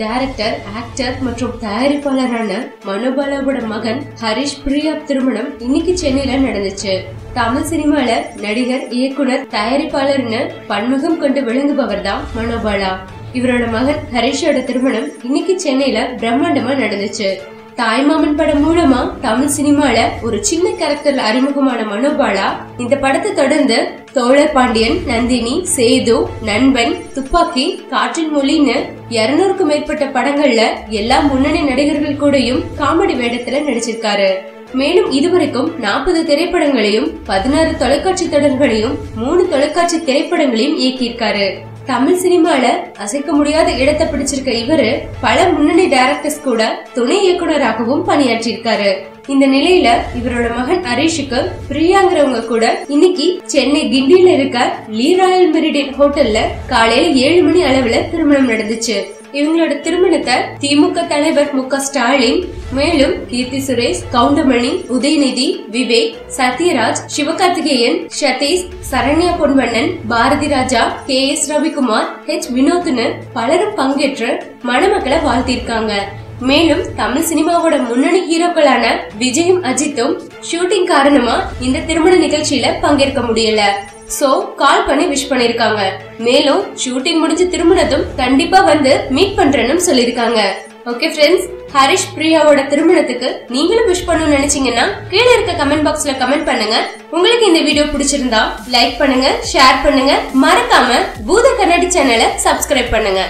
Director actor மற்றும் தயாரிப்பாளரான மனோபாலாவோட மகன் ஹரிஷ் பிரியா திருமணம் இன்னைக்கு சென்னையில நடந்துச்சு. தமிழ் சினிமால நடிகர் இயக்குனர் தயாரிப்பாளர்னு பன்முகம் கொண்டு விளங்குபவர் தான் மனோபாலா. இவரோட மகன் ஹரிஷோட திருமணம் இன்னைக்கு சென்னையில பிரம்மாண்டமா நடந்துச்சு. தாய்மாமன் படம் மூலமா தமிழ் சினிமால ஒரு சின்ன கேரக்டர்ல அறிமுகமான மனோபாலா இந்த படத்தை தொடர்ந்து தோழர் பாண்டியன் நந்தினி சேது நண்பன் துப்பாக்கி காற்றின் மொழின்னு இருநூறுக்கும் மேற்பட்ட படங்கள்ல எல்லா முன்னணி நடிகர்கள் கூடயும் காமெடி வேடத்துல நடிச்சிருக்காரு. மேலும் இதுவரைக்கும் நாற்பது திரைப்படங்களையும் பதினாறு தொலைக்காட்சி தொடர்களையும் மூணு தொலைக்காட்சி திரைப்படங்களையும் இயக்கியிருக்காரு. தமிழ் சினிமால அசைக்க முடியாத இடத்தை பிடிச்சிருக்க இவரு பல முன்னணி டைரக்டர்ஸ் கூட துணை இயக்குனராகவும் பணியாற்றியிருக்காரு. இந்த நிலையில இவரோட மகன் ஹரிஷுக்கு பிரியாங்கிறவங்க கூட இன்னைக்கு சென்னை கிண்டியில இருக்க லீ ராயல் மெரிடியன் ஹோட்டல்ல காலையில ஏழு மணி அளவுல திருமணம் நடந்துச்சு. இவங்களோட திருமணத்தை திமுக தலைவர் மு ஸ்டாலின் மேலும் Keerthy Suresh Goundamani Udhayanidhi Vivek Sathyaraj Sivakarthikeyan Sathish Saranya Ponvannan Bharathi Raja K S Ravikumar H வினோத்னு பலரும் பங்கேற்று மணமக்களை வாழ்த்திருக்காங்க மேலும் தமிழ் சினிமாவோட முன்னணி ஹீரோக்களான விஜயும் அஜித்தும் ஷூட்டிங் காரணமா இந்த திருமண நிகழ்ச்சியில பங்கேற்க முடியல. சோ கால் பண்ணி விஷ் பண்ணிருக்காங்க. மேலும் ஷூட்டிங் முடிஞ்சு திருமணத்தும் கண்டிப்பா வந்து மீட் பண்றேன்னு சொல்லிருக்காங்க. ஓகே ஃப்ரெண்ட்ஸ் ஹரிஷ் பிரியாவோட திருமணத்துக்கு நீங்களும் விஷ் பண்ணணும்னு நினைச்சீங்கன்னா கீழே இருக்க கமெண்ட் பாக்ஸ்ல கமெண்ட் பண்ணுங்க. உங்களுக்கு இந்த வீடியோ பிடிச்சிருந்தா லைக் பண்ணுங்க ஷேர் பண்ணுங்க. மறக்காம பூத கண்ணாடி சேனலை சப்ஸ்கிரைப் பண்ணுங்க.